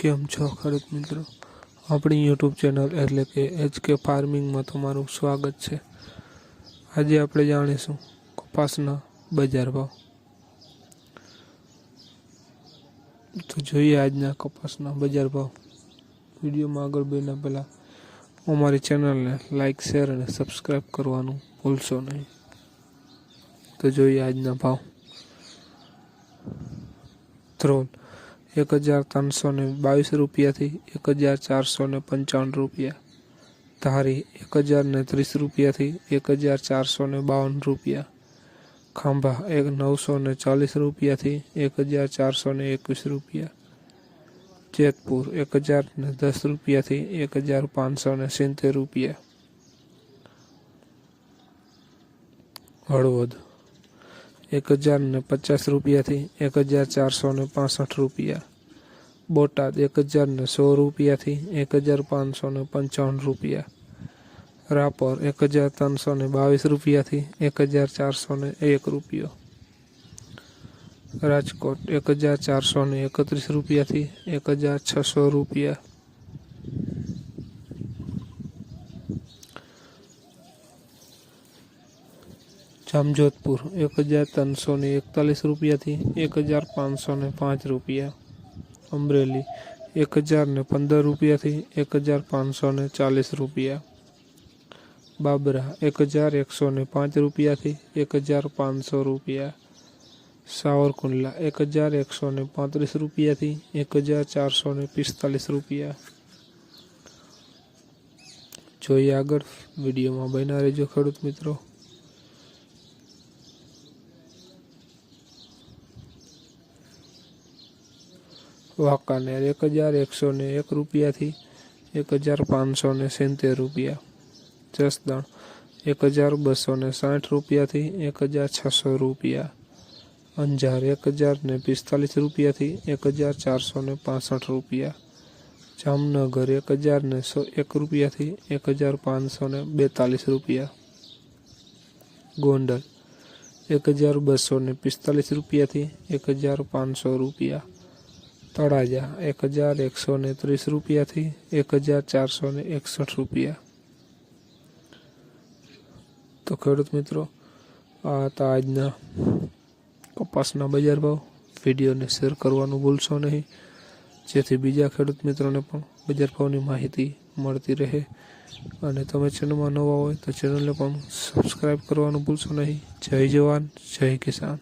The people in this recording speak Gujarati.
કેમ છો ખરીદ મિત્રો? આપણી યુટ્યુબ ચેનલ એટલે કે એચ કે ફાર્મિંગમાં તમારું સ્વાગત છે. આજે આપણે જાણીશું કપાસના બજાર ભાવ. તો જોઈએ આજના કપાસના બજાર ભાવ. વિડીયોમાં આગળ બેના પહેલાં અમારી ચેનલને લાઇક શેર અને સબસ્ક્રાઈબ કરવાનું ભૂલશો નહીં. તો જોઈએ આજના ભાવ. ધ્રોલ એક હજાર ત્રણસો ને બાવીસ રૂપિયાથી એક હજાર ચારસો ને પંચાવન રૂપિયા. ધારી એક હજાર ને ત્રીસ રૂપિયાથી એક હજાર ચારસો ને બાવન રૂપિયા. ખાંભા એક નવસો ને ચાલીસ રૂપિયાથી એક હજાર ચારસો ને એકવીસ રૂપિયા. જેતપુર એક હજાર ને દસ રૂપિયાથી એક હજાર પાંચસો ને સિત્તેર રૂપિયા. હળવદ એક હજાર ને પચાસ રૂપિયાથી એક હજાર ચારસો ને પાસઠ રૂપિયા. બોટાદ એક હજાર ને સો રૂપિયાથી એક હજાર પાંચસો ને પંચાવન રૂપિયા. રાપર એક હજાર ત્રણસો ને બાવીસ રૂપિયાથી એક હજાર ચારસો ને એક રૂપિયો. રાજકોટ એક હજાર ચારસો ને એકત્રીસ રૂપિયાથી એક હજાર છસો રૂપિયા. જામજોધપુર, એક હજાર ત્રણસો ને એકતાલીસ રૂપિયાથી એક હજાર પાંચસો ને પાંચ રૂપિયા. અમરેલી, એક હજાર ને પંદર રૂપિયાથી એક હજાર પાંચસો ને ચાલીસ રૂપિયા. બાબરા, એક હજાર એકસો ને પાંચ રૂપિયાથી એક હજાર પાંચસો રૂપિયા. સાવરકુંડલા, એક હજાર એકસો ને પાંત્રીસ રૂપિયાથી એક હજાર ચારસો ને પિસ્તાલીસ રૂપિયા. જોઈએ આગળ, વિડીયોમાં બન્યા રહેજો ખેડૂત મિત્રો. વાંકાનેર એક હજાર એકસો ને એક રૂપિયાથી એક હજાર પાંચસો ને સિત્તેર રૂપિયા જસદણ એક હજાર બસો ને સાઠ રૂપિયાથી એક હજાર છસો રૂપિયા અંજાર એક હજાર ને પિસ્તાલીસ રૂપિયાથી એક હજાર ચારસો ને પાસઠ રૂપિયા જામનગર એક હજાર ને સો એક રૂપિયાથી એક હજાર પાંચસો ને બેતાલીસ રૂપિયા ગોંડલ એક હજાર બસો ને પિસ્તાલીસ રૂપિયાથી એક હજાર પાંચસો રૂપિયા તળાજા એક હજાર એકસો ને ત્રીસ રૂપિયાથી એક હજાર ચારસો ને એકસઠ રૂપિયા. તો ખેડૂત મિત્રો, આ હતા આજના કપાસના બજાર ભાવ. વિડીયોને શેર કરવાનું ભૂલશો નહીં. જેથી બીજા ખેડૂત મિત્રોને પણ બજાર ભાવની માહિતી મળતી રહે. અને તમે ચેનલમાં નવા હોય તો ચેનલને પણ સબસ્ક્રાઈબ કરવાનું ભૂલશો નહીં. જય જવાન, જય કિસાન.